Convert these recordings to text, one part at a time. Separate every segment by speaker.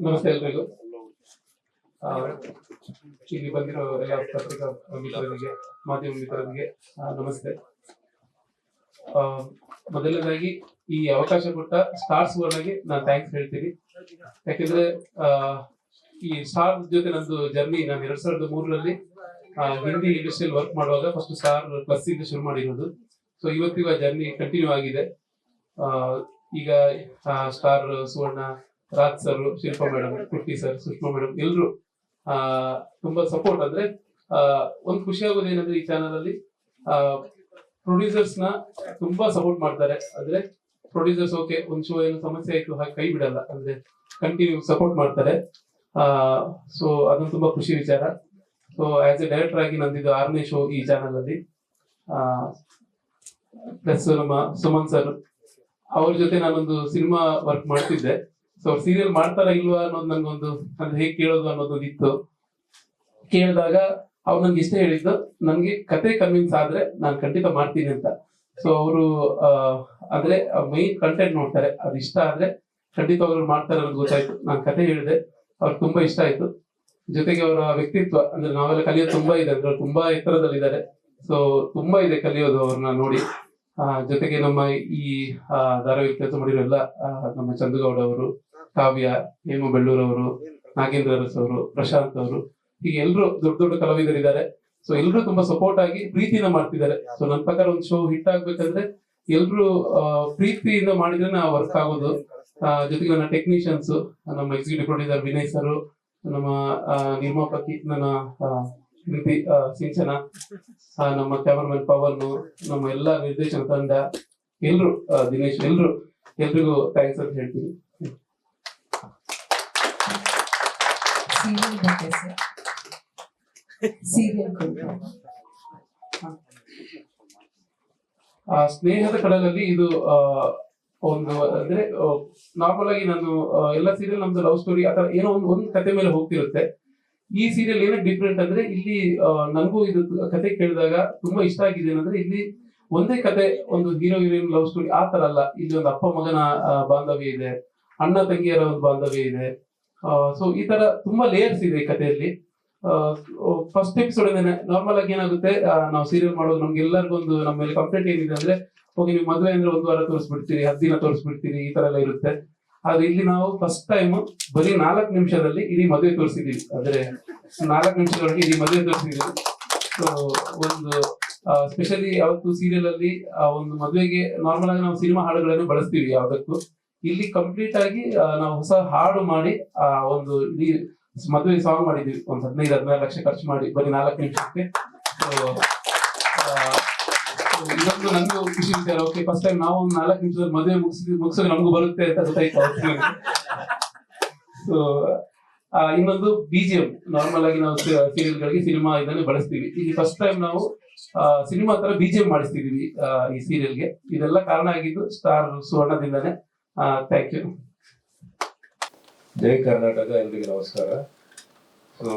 Speaker 1: ನಮಸ್ತೆ ಎಲ್ರಿಗೂ. ಇಲ್ಲಿ ಬಂದಿರೋ ಎಲ್ಲ ಪತ್ರಿಕಾ ಮಿತ್ರರಿಗೆ, ಮಾಧ್ಯಮ ಮಿತ್ರರಿಗೆ ನಮಸ್ತೆ. ಮೊದಲನೇದಾಗಿ ಈ ಅವಕಾಶ ಕೊಟ್ಟ ಸ್ಟಾರ್ಸ್ ವರ್ಣಗೆ ನಾನು ಥ್ಯಾಂಕ್ಸ್ ಹೇಳ್ತೀನಿ. ಯಾಕೆಂದ್ರೆ ಈ ಸ್ಟಾರ್ ಜೊತೆ ನಂದು ಜರ್ನಿ ನಾನು ಎರಡ್ ಸಾವಿರದ ಮೂರರಲ್ಲಿ ಹಿಂದಿ ಇಂಡಸ್ಟ್ರಿಯಲ್ಲಿ ವರ್ಕ್ ಮಾಡುವಾಗ ಫಸ್ಟ್ ಸ್ಟಾರ್ ಪ್ಲಸ್ ಇಂದ ಶುರು ಮಾಡಿರೋದು. ಸೊ ಇವತ್ತಿಗೂ ಆ ಜರ್ನಿ ಕಂಟಿನ್ಯೂ ಆಗಿದೆ. ಈಗ star Suvarna Raj sir Shilpa madam Kutti sir Sushma madam ಎಲ್ರು, ಆ, ತುಂಬಾ ಸಪೋರ್ಟ್ ಅಂದ್ರೆ, ಆ, ಒಂದ್ ಖುಷಿ ಆಗೋದು ಏನಂದ್ರೆ ಈ ಚಾನಲ್ ಅಲ್ಲಿ ಪ್ರೊಡ್ಯೂಸರ್ಸ್ನ ತುಂಬಾ ಸಪೋರ್ಟ್ ಮಾಡ್ತಾರೆ. ಅಂದ್ರೆ ಪ್ರೊಡ್ಯೂಸರ್ಸ್ ಓಕೆ ಒಂದ್ ಶೋ ಏನು ಸಮಸ್ಯೆ ಆಯ್ತು, ಹಾಗೆ ಕೈ ಬಿಡಲ್ಲ. ಅಂದ್ರೆ ಕಂಟಿನ್ಯೂ ಸಪೋರ್ಟ್ ಮಾಡ್ತಾರೆ. ಆ ಸೊ ಅದೊಂದು ತುಂಬಾ ಖುಷಿ ವಿಚಾರ. ಸೊ ಆಸ್ ಎ ಡೈರೆಕ್ಟರ್ ಆಗಿ ನಂದಿದ್ದು ಆರನೇ ಶೋ ಈ ಚಾನಲ್ ಅಲ್ಲಿ. ಪ್ಲಸ್ ನಮ್ಮ ಸುಮನ್ ಸರ್ ಅವ್ರ ಜೊತೆ ನಾನೊಂದು ಸಿನಿಮಾ ವರ್ಕ್ ಮಾಡ್ತಿದ್ದೆ. ಸೊ ಅವ್ರು ಸೀರಿಯಲ್ ಮಾಡ್ತಾರ ಇಲ್ವಾ ಅನ್ನೋದು ನಂಗೊಂದು ಅಂದ್ರೆ ಹೇಗೆ ಕೇಳೋದು ಅನ್ನೋದೊಂದು ಇತ್ತು. ಕೇಳಿದಾಗ ಅವ್ರು ನಂಗೆ ಇಷ್ಟ ಹೇಳಿದ್ದು, ನನ್ಗೆ ಕತೆ ಕನ್ವಿನ್ಸ್ ಆದ್ರೆ ನಾನು ಖಂಡಿತ ಮಾಡ್ತೀನಿ ಅಂತ. ಸೊ ಅವರು ಅಂದ್ರೆ ಮೈನ್ ಕಂಟೆಂಟ್ ನೋಡ್ತಾರೆ. ಅದು ಇಷ್ಟ ಆದ್ರೆ ಖಂಡಿತ ಅವ್ರು ಮಾಡ್ತಾರೆ ಅನ್ನೋದು ಗೊತ್ತಾಯ್ತು. ನಾನು ಕತೆ ಹೇಳಿದೆ ಅವ್ರಿಗೆ ತುಂಬಾ ಇಷ್ಟ ಆಯ್ತು. ಜೊತೆಗೆ ಅವರ ವ್ಯಕ್ತಿತ್ವ, ಅಂದ್ರೆ ನಾವೆಲ್ಲ ಕಲಿಯೋದು ತುಂಬಾ ಇದೆ, ಅಂದ್ರೆ ತುಂಬಾ ಎತ್ತರದಲ್ಲಿದ್ದಾರೆ. ಸೊ ತುಂಬಾ ಇದೆ ಕಲಿಯೋದು ಅವ್ರನ್ನ ನೋಡಿ. ಜೊತೆಗೆ ನಮ್ಮ ಈ ಧಾರಾವಾಹಿ ಕೆಲಸ ಮಾಡಿರೋ ಎಲ್ಲ ನಮ್ಮ ಚಂದ್ರಗೌಡ ಅವರು ಕಾವ್ಯ, ಹೇಮು ಬೆಳ್ಳೂರವರು, ನಾಗೇಂದ್ರ ಅರಸ್ ಅವರು, ಪ್ರಶಾಂತ್ ಅವರು, ಹೀಗೆ ಎಲ್ರು ದೊಡ್ಡ ದೊಡ್ಡ ಕಲಾವಿದರಿದ್ದಾರೆ. ಸೊ ಎಲ್ಲರೂ ತುಂಬಾ ಸಪೋರ್ಟ್ ಆಗಿ ಪ್ರೀತಿನ ಮಾಡ್ತಿದ್ದಾರೆ. ಸೊ ನನ್ನ ಪ್ರಕಾರ ಒಂದು ಶೋ ಹಿಟ್ ಆಗ್ಬೇಕಂದ್ರೆ ಎಲ್ರು ಪ್ರೀತಿಯಿಂದ ಮಾಡಿದ್ರೆ ನಾ ವರ್ಕ್ ಆಗೋದು. ಜೊತೆಗೆ ನನ್ನ ಟೆಕ್ನಿಷಿಯನ್ಸ್ ನಮ್ಮ ಎಕ್ಸಿಕ್ಯೂಟಿವ್ ಪ್ರೊಡ್ಯೂಸರ್ ವಿನಯ್ ಸರ್ ನಮ್ಮ ನಿರ್ಮಾಪಕಿ ನನ್ನ ಪ್ರೀತಿ ಸಿಂಚನ ನಮ್ಮ ಕ್ಯಾಮರಾಮನ್ ಪವನ್, ನಮ್ಮ ಎಲ್ಲ ನಿರ್ದೇಶನ ತಂಡ, ಎಲ್ರು ದಿನೇಶ್, ಎಲ್ರು, ಎಲ್ರಿಗೂ ಥ್ಯಾಂಕ್ಸ್ ಅಂತ ಹೇಳ್ತೀನಿ.
Speaker 2: ಸೀರಿಯಲ್ ಬಗ್ಗೆ ಸರ್ ಸೀರಿಯಲ್
Speaker 1: ಸ್ನೇಹದ ಕಡಲಲ್ಲಿ ಇದು ಒಂದು, ಅಂದ್ರೆ ನಾರ್ಮಲ್ ಆಗಿ ನಾನು ಎಲ್ಲ ಸೀರಿಯಲ್ ನಮ್ದು ಲವ್ ಸ್ಟೋರಿ ಅಥವಾ ಏನೋ ಒಂದು ಒಂದು ಕತೆ ಮೇಲೆ ಹೋಗ್ತಿರುತ್ತೆ. ಈ ಸೀರಿಯಲ್ ಏನೋ ಡಿಫ್ರೆಂಟ್ ಅಂದ್ರೆ ಇಲ್ಲಿ ನನಗೂ ಇದು ಕತೆ ಕೇಳಿದಾಗ ತುಂಬಾ ಇಷ್ಟ ಆಗಿದೆ ಏನಂದ್ರೆ ಇಲ್ಲಿ ಒಂದೇ ಕತೆ, ಒಂದು ಹೀರೋ ಹೀರೋಯಿನ್ ಲವ್ ಸ್ಟೋರಿ ಆ ಅಲ್ಲ. ಇಲ್ಲಿ ಒಂದು ಅಪ್ಪ ಮಗನ ಬಾಂಧವ್ಯ ಇದೆ, ಅಣ್ಣ, ತಂಗಿಯರ ಒಂದು ಬಾಂಧವ್ಯ ಇದೆ. ಸೊ ಈ ತರ ತುಂಬಾ ಲೇಯರ್ಸ್ ಇದೆ ಈ ಕಥೆಯಲ್ಲಿ. ಫಸ್ಟ್ ಎಪಿಸೋಡ್ ನಾರ್ಮಲ್ ಆಗಿ ಏನಾಗುತ್ತೆ ನಾವು ಸೀರಿಯಲ್ ಮಾಡೋದು ನಮ್ಗೆ ಎಲ್ಲರಿಗೂ ಒಂದು ನಮ್ಮ ಮೇಲೆ ಕಂಪ್ಲೇಂಟ್ ಏನಿದೆ ಅಂದ್ರೆ, ಹೋಗಿ ನೀವು ಮದುವೆ ಅಂದ್ರೆ ಒಂದು ವಾರ ತೋರಿಸ್ಬಿಡ್ತೀರಿ, ಹತ್ತು ದಿನ ತೋರಿಸ್ಬಿಡ್ತೀರಿ, ಈ ತರ ಎಲ್ಲ ಇರುತ್ತೆ. ಆದ್ರೆ ಇಲ್ಲಿ ನಾವು ಫಸ್ಟ್ ಟೈಮ್ ಬರೀ ನಾಲ್ಕು ನಿಮಿಷದಲ್ಲಿ ಇಡೀ ಮದುವೆ ತೋರಿಸಿದೀವಿ ಅಂದ್ರೆ ನಾಲ್ಕು ನಿಮಿಷದೊಳಗೆ ಇಡೀ ಮದುವೆ ತೋರಿಸಿದೀವಿ ಸೊ ಒಂದು ಸ್ಪೆಷಲಿ ಯಾವತ್ತು ಸೀರಿಯಲ್ ಅಲ್ಲಿ ಒಂದು ಮದುವೆಗೆ ನಾರ್ಮಲ್ ಆಗಿ ನಾವು ಸಿನಿಮಾ ಹಾಡುಗಳನ್ನು ಬಳಸ್ತೀವಿ ಯಾವ್ದಕ್ಕೂ. ಇಲ್ಲಿ ಕಂಪ್ಲೀಟ್ ಆಗಿ ನಾವು ಹೊಸ ಹಾಡು ಮಾಡಿ, ಆ, ಒಂದು ಇಡೀ ಮದುವೆ ಸಾಂಗ್ ಮಾಡಿದ್ವಿ. ಒಂದ್ ಹದಿನೈದು, ಹದಿನಾರು ಲಕ್ಷ ಖರ್ಚು ಮಾಡಿ. ಬರೀ ನಾಲ್ಕು ನಿಮಿಷಕ್ಕೆ. ಇದೊಂದು ನನ್ಗೂ ಖುಷಿ ವಿಚಾರ ಓಕೆ ಫಸ್ಟ್ ಟೈಮ್ ನಾವು ಒಂದು ನಾಲ್ಕು ನಿಮಿಷದಲ್ಲಿ ಮದುವೆ ಮುಗಿಸಿದ್ವಿ. ಮುಗಿಸೋದು ನಮ್ಗೂ ಬರುತ್ತೆ ಅಂತ ಗೊತ್ತಾಯ್ತು ಸೊ ಇನ್ನೊಂದು ಬಿಜಿಎಂ ನಾರ್ಮಲ್ ಆಗಿ ನಾವು ಸೀರಿಯಲ್ ಗಳಿಗೆ ಸಿನಿಮಾ ಇದನ್ನು ಬಳಸ್ತೀವಿ. ಇಲ್ಲಿ ಫಸ್ಟ್ ಟೈಮ್ ನಾವು ಸಿನಿಮಾ ತರ ಬಿಜಿಎಂ ಮಾಡಿಸ್ತಿದೀವಿ ಈ ಸೀರಿಯಲ್ಗೆ ಇದೆಲ್ಲ ಕಾರಣ ಆಗಿದ್ದು ಸ್ಟಾರ್ ಸುವರ್ಣದಿಂದಾನೆ ಥ್ಯಾಂಕ್ ಯು
Speaker 3: ಜೈ ಕರ್ನಾಟಕ ಎಲ್ರಿಗೂ ನಮಸ್ಕಾರ. ಸೊ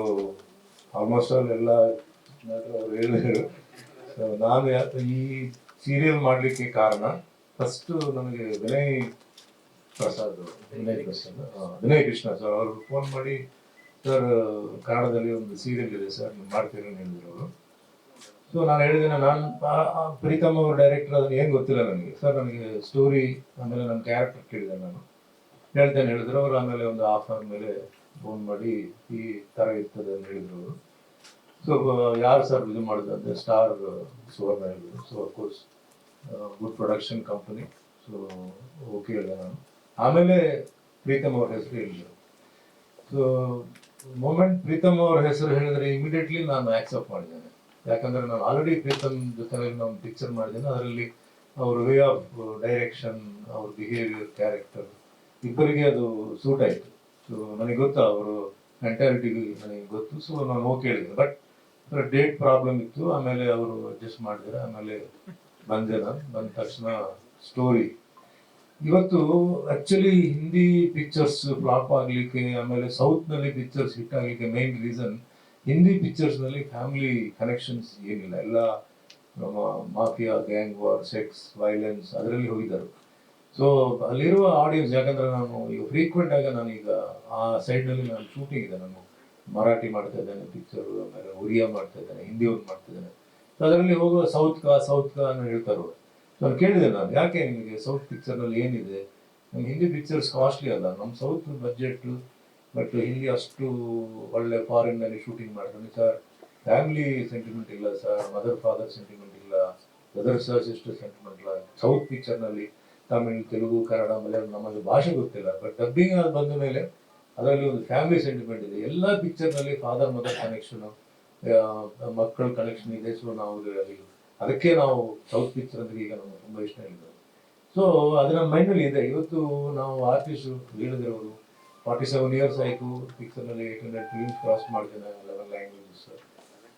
Speaker 3: ಆಲ್ಮೋಸ್ಟ್ ಆಲ್ ಎಲ್ಲ ಅವ್ರು ಸೊ ನಾನು ಈ ಸೀರಿಯಲ್ ಮಾಡಲಿಕ್ಕೆ ಕಾರಣ ಫಸ್ಟ್ ನಮಗೆ ವಿನಯ್ ಪ್ರಸಾದ್ ವಿನಯ್ ಆ, ವಿನಯ್ ಕೃಷ್ಣ ಸರ್ ಅವರು ಫೋನ್ ಮಾಡಿ ಸರ್ ಕನ್ನಡದಲ್ಲಿ ಒಂದು ಸೀರಿಯಲ್ ಇದೆ ಸರ್ ಮಾಡ್ತೀರಿ ಹೇಳಿದ್ರು ಅವರು. ಸೊ ನಾನು ಹೇಳಿದ್ದೇನೆ, ನಾನು ಪ್ರೀತಮ್ ಅವರು ಡೈರೆಕ್ಟರ್ ಅದನ್ನು ಏನು ಗೊತ್ತಿಲ್ಲ ನನಗೆ. ಸರ್ ನನಗೆ ಸ್ಟೋರಿ ಆಮೇಲೆ ನನ್ನ ಕ್ಯಾರೆಕ್ಟರ್ ಕೇಳಿದೆ ನಾನು. ಹೇಳ್ತೇನೆ, ಹೇಳಿದ್ರು. ಅವರು ಆಮೇಲೆ ಒಂದು ಆಫರ್ ಮೇಲೆ ಫೋನ್ ಮಾಡಿ, ಈ ಥರ ಇರ್ತದೆ ಅಂತ ಹೇಳಿದ್ರು ಅವರು. ಸೊ ಯಾರು ಸರ್ ಇದು ಮಾಡಿದ್ರು ಅಂದರೆ ಸ್ಟಾರ್ ಸುವರ್ಣ ಹೇಳಿದ್ರು so of course good production company so okay ಹೇಳಿದೆ ನಾನು. ಆಮೇಲೆ ಪ್ರೀತಮ್ ಅವ್ರ ಹೆಸರು ಹೇಳಿದರು. ಸೊ ಮೊಮೆಂಟ್ ಪ್ರೀತಮ್ ಅವ್ರ ಹೆಸರು ಹೇಳಿದ್ರೆ ಇಮಿಡಿಯೇಟ್ಲಿ ನಾನು ಆಕ್ಸೆಪ್ಟ್ ಮಾಡಿದ್ದೇನೆ. ಯಾಕಂದ್ರೆ ನಾನು ಆಲ್ರೆಡಿ ಪ್ರೀತಮ್ ಜೊತೆ ನಾನು ಪಿಕ್ಚರ್ ಮಾಡಿದ್ದೇನೆ, ಅದರಲ್ಲಿ ಅವ್ರ ವೇ ಆಫ್ ಡೈರೆಕ್ಷನ್ ಅವ್ರ ಬಿಹೇವಿಯರ್ ಕ್ಯಾರೆಕ್ಟರ್ ಇಬ್ಬರಿಗೆ ಅದು ಸೂಟ್ ಆಯ್ತು. ಸೊ ನನಗೆ ಗೊತ್ತು, ಅವರು ಮೆಂಟಾಲಿಟಿ ನನಗೆ ಗೊತ್ತು ಸೊ ನಾನು ಓಕೆ ಹೇಳಿದೆ ಬಟ್ ಡೇಟ್ ಪ್ರಾಬ್ಲಮ್ ಇತ್ತು, ಆಮೇಲೆ ಅವರು ಅಡ್ಜಸ್ಟ್ ಮಾಡಿದ್ರೆ ಆಮೇಲೆ ಬಂದೆ ನಾನು. ಬಂದ ತಕ್ಷಣ ಸ್ಟೋರಿ ಇವತ್ತು ಆಕ್ಚುಲಿ ಹಿಂದಿ ಪಿಕ್ಚರ್ಸ್ ಫ್ಲಾಪ್ ಆಗ್ಲಿಕ್ಕೆ, ಆಮೇಲೆ ಸೌತ್ನಲ್ಲಿ ಪಿಕ್ಚರ್ಸ್ ಹಿಟ್ ಆಗ್ಲಿಕ್ಕೆ ಮೈನ್ ರೀಸನ್ ಹಿಂದಿ ಪಿಕ್ಚರ್ಸ್ನಲ್ಲಿ ಫ್ಯಾಮಿಲಿ ಕನೆಕ್ಷನ್ಸ್ ಏನಿಲ್ಲ. ಎಲ್ಲ mafia gang war sex violence ಅದರಲ್ಲಿ ಹೋಗಿದ್ದರು. ಸೊ ಅಲ್ಲಿರುವ ಆಡಿಯನ್ಸ್ ಯಾಕಂದ್ರೆ ನಾನು ಈಗ ಫ್ರೀಕ್ವೆಂಟ್ ಆಗಿ ನಾನು ಈಗ ಆ ಸೈಡ್ನಲ್ಲಿ ನಾನು ಶೂಟಿಂಗ್ ಇದೆ. ನಾನು ಮರಾಠಿ ಮಾಡ್ತಾ ಇದ್ದೇನೆ ಪಿಕ್ಚರ್ ಆಮೇಲೆ ಒರಿಯಾ ಮಾಡ್ತಾ ಇದ್ದೇನೆ, ಹಿಂದಿ ಒಂದು ಮಾಡ್ತಾ ಇದ್ದೇನೆ. ಅದರಲ್ಲಿ ಹೋಗುವ ಸೌತ್ ಕಾ ಸೌತ್ ಕಾ ಅಂತ ಹೇಳ್ತಾರೆ. ಸೊ ಕೇಳಿದೆ ನಾನು, ಯಾಕೆ ನಿಮಗೆ ಸೌತ್ ಪಿಕ್ಚರ್ನಲ್ಲಿ ಏನಿದೆ? ಹಿಂದಿ ಪಿಕ್ಚರ್ಸ್ ಕಾಸ್ಟ್ಲಿ ಅಲ್ಲ. ನಮ್ಮ ಸೌತ್ ಬಜೆಟ್ ಬಟ್ ಹಿಂಗೆ ಅಷ್ಟು ಒಳ್ಳೆ ಫಾರಿನ್ನಲ್ಲಿ ಶೂಟಿಂಗ್ ಮಾಡ್ತಾನೆ. ಸರ್ ಫ್ಯಾಮಿಲಿ ಸೆಂಟಿಮೆಂಟ್ ಇಲ್ಲ ಸರ್ ಮದರ್ ಫಾದರ್ ಸೆಂಟಿಮೆಂಟ್ ಇಲ್ಲ. ಬ್ರದರ್ ಸರ್ ಸಿಸ್ಟರ್ ಸೆಂಟಿಮೆಂಟ್ ಇಲ್ಲ. ಸೌತ್ ಪಿಕ್ಚರ್ನಲ್ಲಿ ತಮಿಳ್, ತೆಲುಗು, ಕನ್ನಡ, ಮಲಯಾಳಂ, ನಮ್ಮಲ್ಲಿ ಭಾಷೆ ಗೊತ್ತಿಲ್ಲ. ಬಟ್ ಡಬ್ಬಿಂಗ್ ಬಂದ ಮೇಲೆ ಅದರಲ್ಲಿ ಒಂದು ಫ್ಯಾಮಿಲಿ ಸೆಂಟಿಮೆಂಟ್ ಇದೆ. ಎಲ್ಲ ಪಿಕ್ಚರ್ನಲ್ಲಿ ಫಾದರ್ ಮದರ್ ಕನೆಕ್ಷನ್ ಮಕ್ಕಳ ಕನೆಕ್ಷನ್ ಇದೆ. ಸೊ ನಾವು ಅದಕ್ಕೆ ನಾವು ಸೌತ್ ಪಿಕ್ಚರ್ ಅಂದ್ರೆ ಈಗ ನಮ್ಗೆ ತುಂಬ ಇಷ್ಟ ಇದೆ ಸೊ ಅದು ನಮ್ಮ ಮೈಂಡಲ್ಲಿ ಇದೆ. ಇವತ್ತು ನಾವು ಆರ್ಟಿಸ್ಟ್ ಹೇಳಿದಿರೋರು ಫಾರ್ಟಿ ಸೆವೆನ್ ಇಯರ್ಸ್ ಆಯಿತು ಪಿಕ್ಚರ್ನಲ್ಲಿ ಏಟ್ ಹಂಡ್ರೆಡ್ ಫಿಲ್ಮ್ಸ್ ಕ್ರಾಸ್ ಮಾಡಿದ್ದೇನೆ ಲೆವೆನ್ ಲ್ಯಾಂಗ್ವೇಜಸ್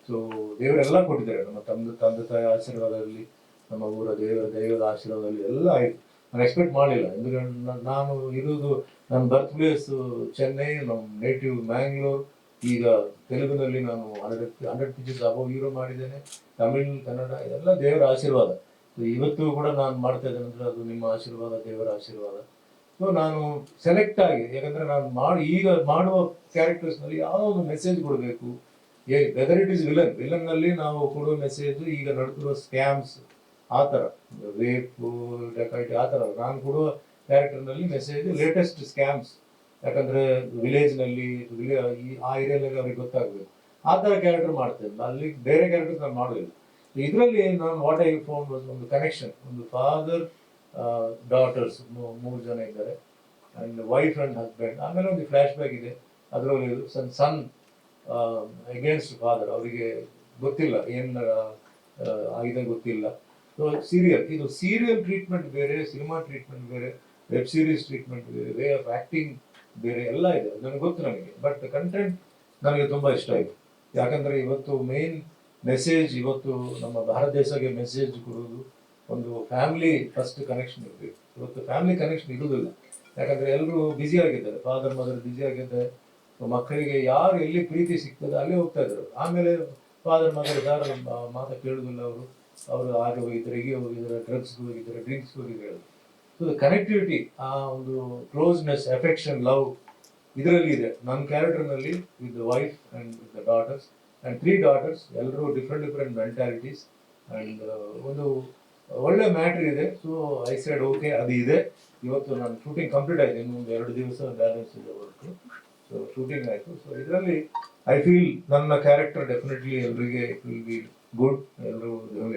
Speaker 3: ಸೊ ದೇವರೆಲ್ಲ ಕೊಟ್ಟಿದ್ದಾರೆ ನಮ್ಮ ತಂದೆ ತಂದೆ ತಾಯಿ ಆಶೀರ್ವಾದದಲ್ಲಿ ನಮ್ಮ ಊರ ದೇವರ ದೈವದ ಆಶೀರ್ವಾದದಲ್ಲಿ ಎಲ್ಲ ಆಯಿತು ನಾನು ಎಕ್ಸ್ಪೆಕ್ಟ್ ಮಾಡಲಿಲ್ಲ ఎందుకంటే ನ- ನಾನು ಇರುವುದು ನನ್ನ ಬರ್ತ್ ಪ್ಲೇಸ್ ಚೆನ್ನೈ ನಮ್ಮ ನೇಟಿವ್ ಮ್ಯಾಂಗ್ಳೂರ್ ಈಗ ತೆಲುಗಿನಲ್ಲಿ ನಾನು hundred hundred pictures above hero ಮಾಡಿದ್ದೇನೆ ತಮಿಳ್ ಕನ್ನಡ ಇದೆಲ್ಲ ದೇವರ ಆಶೀರ್ವಾದ So ಇವತ್ತು ಕೂಡ ನಾನು ಮಾಡ್ತಾ ಇದ್ದೇನೆ ಅಂದ್ರೆ ಅದು ನಿಮ್ಮ ಆಶೀರ್ವಾದ ದೇವರ ಆಶೀರ್ವಾದ ಸೊ ನಾನು ಸೆಲೆಕ್ಟ್ ಆಗಿ, ಯಾಕಂದ್ರೆ ನಾನು ಮಾಡಿ, ಈಗ ಮಾಡುವ ಕ್ಯಾರೆಕ್ಟರ್ಸ್ನಲ್ಲಿ ಯಾವುದೋ ಒಂದು ಮೆಸೇಜ್ ಕೊಡಬೇಕು. ವೆದರ್ ಇಟ್ ಇಸ್ ವಿಲನ್ ವಿಲನ್ನಲ್ಲಿ ನಾವು ಕೊಡುವ ಮೆಸೇಜ್ ಈಗ ನಡೆದಿರುವ ಸ್ಕ್ಯಾಮ್ಸ್ ಆ ಥರ. ರೇಪು ಡೆಕಾಯಿಟಿ ಆ ಥರ. ನಾನು ಕೊಡುವ ಕ್ಯಾರೆಕ್ಟರ್ನಲ್ಲಿ ಮೆಸೇಜ್ ಲೇಟೆಸ್ಟ್ ಸ್ಕ್ಯಾಮ್ಸ್ ಯಾಕಂದ್ರೆ ವಿಲೇಜ್ನಲ್ಲಿ ವಿಲೇ- ಈ, ಆ ಏರಿಯಾದಲ್ಲಿ ಅವ್ರಿಗೆ ಗೊತ್ತಾಗಬೇಕು. ಆ ಥರ ಕ್ಯಾರೆಕ್ಟರ್ ಮಾಡ್ತೇನೆ. ಅಲ್ಲಿ ಬೇರೆ ಕ್ಯಾರೆಕ್ಟರ್ ನಾನು ಮಾಡೋದಿಲ್ಲ. ಇದರಲ್ಲಿ ನಾನು ವಾಟ್ ಐ ಫೋನ್ ಒಂದು ಕನೆಕ್ಷನ್ ಒಂದು ಫಾದರ್ ಡಾಟರ್ಸ್ ಮೂರು ಜನ ಇದ್ದಾರೆ. ಅಂಡ್ ವೈಫ್ ಅಂಡ್ ಹಸ್ಬೆಂಡ್ ಆಮೇಲೆ ಒಂದು ಫ್ಲಾಶ್ ಬ್ಯಾಕ್ ಇದೆ. ಅದರಲ್ಲಿ ಸನ್ ಸನ್ ಅಗೇನ್ಸ್ಟ್ ಫಾದರ್ ಅವರಿಗೆ ಗೊತ್ತಿಲ್ಲ. ಏನು ಆಗಿದೆ ಗೊತ್ತಿಲ್ಲ. ಸೊ ಸೀರಿಯಲ್ ಇದು ಸೀರಿಯಲ್ ಟ್ರೀಟ್ಮೆಂಟ್ ಬೇರೆ ಸಿನಿಮಾ ಟ್ರೀಟ್ಮೆಂಟ್ ಬೇರೆ ವೆಬ್ ಸೀರೀಸ್ ಟ್ರೀಟ್ಮೆಂಟ್ ಬೇರೆ ವೇ ಆಫ್ ಆ್ಯಕ್ಟಿಂಗ್ ಬೇರೆ, ಎಲ್ಲ ಇದೆ. ನನಗೆ ಗೊತ್ತು ನನಗೆ ಬಟ್ ಕಂಟೆಂಟ್ ನನಗೆ ತುಂಬ ಇಷ್ಟ ಆಯಿತು. ಯಾಕಂದ್ರೆ ಇವತ್ತು ಮೇನ್ ಮೆಸೇಜ್ ಇವತ್ತು ನಮ್ಮ ಭಾರತ ದೇಶಕ್ಕೆ ಮೆಸೇಜ್ ಕೊಡೋದು ಒಂದು ಫ್ಯಾಮಿಲಿ ಫಸ್ಟ್ ಕನೆಕ್ಷನ್ ಇರಬೇಕು. ಇವತ್ತು ಫ್ಯಾಮಿಲಿ ಕನೆಕ್ಷನ್ ಇರುವುದಿಲ್ಲ. ಯಾಕಂದ್ರೆ ಎಲ್ಲರೂ ಬ್ಯುಸಿ ಆಗಿದ್ದಾರೆ. ಫಾದರ್ ಮದರ್ ಬ್ಯುಸಿ ಆಗಿದ್ದಾರೆ. ಮಕ್ಕಳಿಗೆ ಯಾರು ಎಲ್ಲಿ ಪ್ರೀತಿ ಸಿಗ್ತದೆ ಅಲ್ಲಿ ಹೋಗ್ತಾ ಇದ್ರು ಆಮೇಲೆ ಫಾದರ್ ಮದರ್ ಯಾರು ಮಾತು ಕೇಳುದಿಲ್ಲ ಅವರು. ಅವರು ಹಾಗೆ ಹೋಗಿದ್ದಾರೆ, ಹೀಗೆ ಹೋಗಿದ್ದಾರೆ ಡ್ರಗ್ಸ್ಗೆ ಹೋಗಿದ್ದಾರೆ ಡ್ರಿಂಕ್ಸ್ಗೆ ಹೋಗಿದ್ದಾರೆ. ಸೊ ಕನೆಕ್ಟಿವಿಟಿ ಆ ಒಂದು ಕ್ಲೋಸ್ನೆಸ್ ಎಫೆಕ್ಷನ್ ಲವ್ ಇದರಲ್ಲಿ ಇದೆ. ನನ್ನ ಕ್ಯಾರೆಕ್ಟರ್ನಲ್ಲಿ with wife and with daughters and three daughters ಎಲ್ಲರೂ ಡಿಫ್ರೆಂಟ್ ಡಿಫ್ರೆಂಟ್ ಮೆಂಟಾಲಿಟೀಸ್ ಆ್ಯಂಡ್ ಒಂದು ಒಳ್ಳೆ ಮ್ಯಾಟ್ರ್ ಇದೆ. ಸೊ ಐ ಸೈಡ್ ಓಕೆ ಅದು ಇದೆ. ಇವತ್ತು ನಾನು ಶೂಟಿಂಗ್ ಕಂಪ್ಲೀಟ್ ಆಯಿತು. ಇನ್ನೊಂದು ಎರಡು ದಿವಸ ಬ್ಯಾಲೆನ್ಸ್ ಇದೆ ವರ್ಕ್ ಸೊ ಶೂಟಿಂಗ್ ಆಯಿತು. ಸೊ ಇದರಲ್ಲಿ ಐ ಫೀಲ್ ನನ್ನ ಕ್ಯಾರೆಕ್ಟರ್ ಡೆಫಿನೆಟ್ಲಿ ಎಲ್ರಿಗೆ ಇಟ್ ವಿಲ್ ಬಿ ಗುಡ್ ಎಲ್ಲರೂ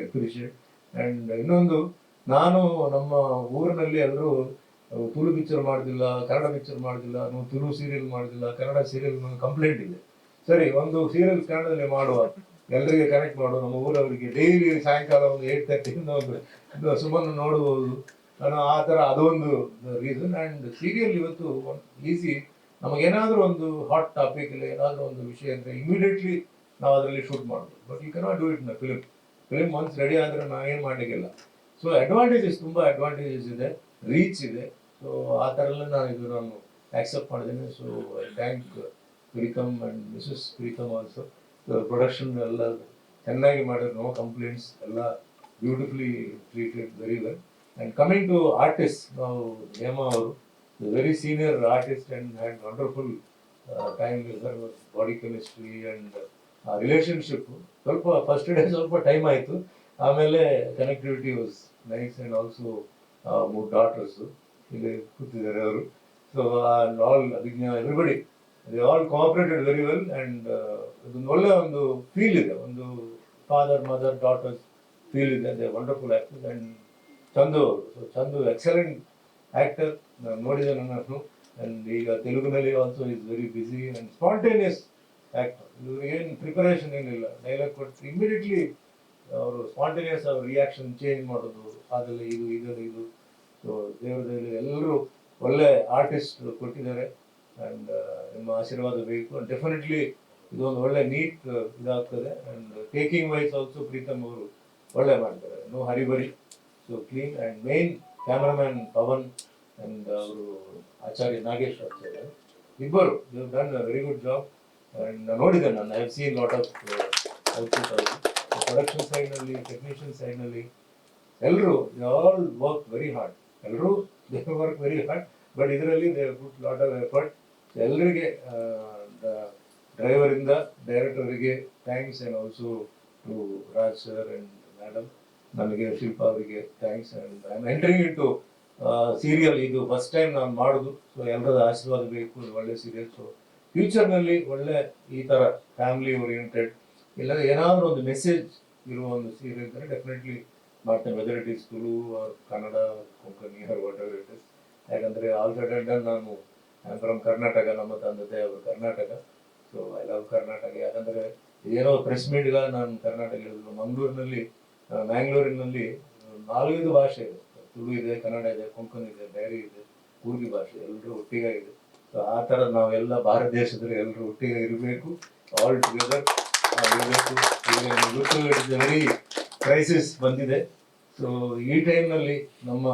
Speaker 3: ಅಪ್ರಿಷಿಯೇಟ್ ಆ್ಯಂಡ್ ಇನ್ನೊಂದು, ನಾನು ನಮ್ಮ ಊರಿನಲ್ಲಿ ಎಲ್ಲರೂ ತುಳು ಪಿಕ್ಚರ್ ಮಾಡೋದಿಲ್ಲ, ಕನ್ನಡ ಪಿಕ್ಚರ್ ಮಾಡೋದಿಲ್ಲ ನೀವು ತುಳು ಸೀರಿಯಲ್ ಮಾಡೋದಿಲ್ಲ, ಕನ್ನಡ ಸೀರಿಯಲ್ ಕಂಪ್ಲೇಂಟ್ ಇದೆ. ಸರಿ, ಒಂದು ಸೀರಿಯಲ್ ಕನ್ನಡದಲ್ಲಿ ಮಾಡುವ. ಎಲ್ಲರಿಗೆ ಕನೆಕ್ಟ್ ಮಾಡು. ನಮ್ಮ ಊರವರಿಗೆ ಡೈಲಿ ಸಾಯಂಕಾಲ ಒಂದು ಏಟ್ ತರ್ಟಿಯಿಂದ ಒಂದು ಸುಮ್ಮನೆ ನೋಡಬಹುದು ನಾನು ಆ ಥರ ಅದೊಂದು ರೀಸನ್ ಆ್ಯಂಡ್ ಸೀರಿಯಲ್ ಇವತ್ತು ಈಸಿ ನಮಗೇನಾದರೂ ಒಂದು ಹಾಟ್ ಟಾಪಿಕ್ ಇಲ್ಲ, ಏನಾದರೂ ಒಂದು ವಿಷಯ ಅಂದರೆ ಇಮಿಡಿಯೇಟ್ಲಿ ನಾವು ಅದರಲ್ಲಿ ಶೂಟ್ ಮಾಡ್ಬೋದು. ಬಟ್ ಯು ಕೆನಾಟ್ ಡೂ ಇಟ್ನ ಫಿಲ್ಮ್ ಫಿಲ್ಮ್ ಒನ್ಸ್ ರೆಡಿ ಆದರೆ ನಾನು ಏನು ಮಾಡಲಿಕ್ಕಿಲ್ಲ. ಸೊ ಅಡ್ವಾಂಟೇಜಸ್ ತುಂಬ ಅಡ್ವಾಂಟೇಜಸ್ ಇದೆ ರೀಚ್ ಇದೆ. ಸೊ ಆ ಥರ ಎಲ್ಲ ನಾನು ಇದು ನಾನು ಆಕ್ಸೆಪ್ಟ್ ಮಾಡಿದ್ದೀನಿ so I thank Pritam and Mrs Pritam also production ಎಲ್ಲ ಚೆನ್ನಾಗಿ ಮಾಡಿದ್ರು. ನೋ ಕಂಪ್ಲೇಂಟ್ಸ್ ಎಲ್ಲ beautifully treated very well and coming to artist ನಾವು ಹೇಮ ಅವರು very senior artist and hand wonderful time body chemistry and relationship ಸ್ವಲ್ಪ first day ಸ್ವಲ್ಪ time ಆಯಿತು. ಆಮೇಲೆ connectivity was nice and also ಮೂರು ಡಾಟರ್ಸು ಇಲ್ಲಿ ಕೂತಿದ್ದಾರೆ ಅವರು. So all Abhijna everybody they all cooperated very well and ಇದೊಂದು ಒಳ್ಳೆ ಒಂದು ಫೀಲ್ ಇದೆ. ಒಂದು ಫಾದರ್ ಮದರ್ ಡಾಟರ್ಸ್ ಫೀಲ್ ಇದೆ. They wonderful actor and Chandu so Chandu excellent actor ನಾನು ನೋಡಿದ್ದೇನೆ ನಾನು ಆ್ಯಂಡ್ ಈಗ ತೆಲುಗಿನಲ್ಲಿ also is very busy and spontaneous actor ಏನು ಪ್ರಿಪರೇಷನ್ ಏನಿಲ್ಲ. ಡೈಲಾಗ್ ಕೊಟ್ಟು ಇಮಿಡಿಯೇಟ್ಲಿ ಅವರು ಸ್ಪಾಂಟೇನಿಯಸ್ ಅವ್ರ ರಿಯಾಕ್ಷನ್ ಚೇಂಜ್ ಮಾಡೋದು, ಅದರಲ್ಲಿ ಇದು, ಇದರಲ್ಲಿ ಇದು. ಸೊ ದೇವ್ರದಲ್ಲಿ ಎಲ್ಲರೂ ಒಳ್ಳೆ ಆರ್ಟಿಸ್ಟ್ ಕೊಟ್ಟಿದ್ದಾರೆ. ಆ್ಯಂಡ್ ನಿಮ್ಮ ಆಶೀರ್ವಾದ ಬೇಕು. ಡೆಫಿನೆಟ್ಲಿ ಇದೊಂದು ಒಳ್ಳೆ ನೀಟ್ ಇದಾಗ್ತದೆ. And taking wise also Pritam ಅವರು ಒಳ್ಳೆ ಮಾಡ್ತಾರೆ. No hurry burry so clean and main cameraman Pavan and ಅವರು ಆಚಾರ್ಯ ನಾಗೇಶ್ ಆಚಾರ್ಯ. ಇಬ್ಬರು done very good job and ನೋಡಿದೆ ನಾನು I have seen lot of production ಸೈಡ್ನಲ್ಲಿ ಟೆಕ್ನಿಷಿಯನ್ ಸೈಡ್ನಲ್ಲಿ ಎಲ್ಲರೂ ಆಲ್ ವರ್ಕ್ ವೆರಿ ಹಾರ್ಡ್ ಎಲ್ಲರೂ they work very hard but ಇದರಲ್ಲಿ they put lot of effort ಎಲ್ಲರಿಗೆ ಡ್ರೈವರಿಂದ, ಡೈರೆಕ್ಟರಿಗೆ thanks and also to Raj sir and madam ನಮಗೆ ಶಿಲ್ಪಾ ಅವರಿಗೆ thanks and I am entering in to serial ಇದು first time ನಾನು ಮಾಡೋದು. So ಎಲ್ಲರ ಆಶೀರ್ವಾದ ಬೇಕು. ಒಳ್ಳೆ ಸೀರಿಯಲ್ ಸೊ ಫ್ಯೂಚರ್ನಲ್ಲಿ ಒಳ್ಳೆ ಈ ಥರ ಫ್ಯಾಮಿಲಿ ಓರಿಯೆಂಟೆಡ್ ಇಲ್ಲ ಏನಾದರೂ ಒಂದು ಮೆಸೇಜ್ ಇರುವ ಒಂದು ಸೀರಿಯಲ್ ಅಂದರೆ ಡೆಫಿನೆಟ್ಲಿ ಮಾಡ್ತೇನೆ whether it is Tulu Kannada Konkani whatever it is ಯಾಕಂದರೆ ಡನ್ ನಾನು ಫ್ರಮ್ ಕರ್ನಾಟಕ ನಮ್ಮ ತಂದೆ ಅವರು Karnataka so I love Karnataka ಯಾಕಂದ್ರೆ ಏನೋ ಪ್ರೆಸ್ ಮೀಟ್ಗ ನಾನು ಕರ್ನಾಟಕ ಹೇಳಿದ್ರು. ಮಂಗಳೂರಿನಲ್ಲಿ ಮ್ಯಾಂಗ್ಳೂರಿನಲ್ಲಿ ನಾಲ್ಕೈದು ಭಾಷೆ ಇದೆ. ತುಳು ಇದೆ, ಕನ್ನಡ ಇದೆ, ಕೊಂಕಣಿ ಇದೆ ಬೇರೆ ಇದೆ, ಕೂರ್ಗಿ ಭಾಷೆ ಎಲ್ಲರೂ ಒಟ್ಟಿಗೆ ಇದೆ ಸೊ ಆ ಥರ ನಾವೆಲ್ಲ ಭಾರತ ದೇಶದಲ್ಲಿ ಎಲ್ಲರೂ ಒಟ್ಟಿಗೆ ಇರಬೇಕು. ಆಲ್ ಟುಗೆದರ್ ವೆರಿ ಕ್ರೈಸಿಸ್ ಬಂದಿದೆ. ಸೊ ಈ ಟೈಮ್ನಲ್ಲಿ ನಮ್ಮ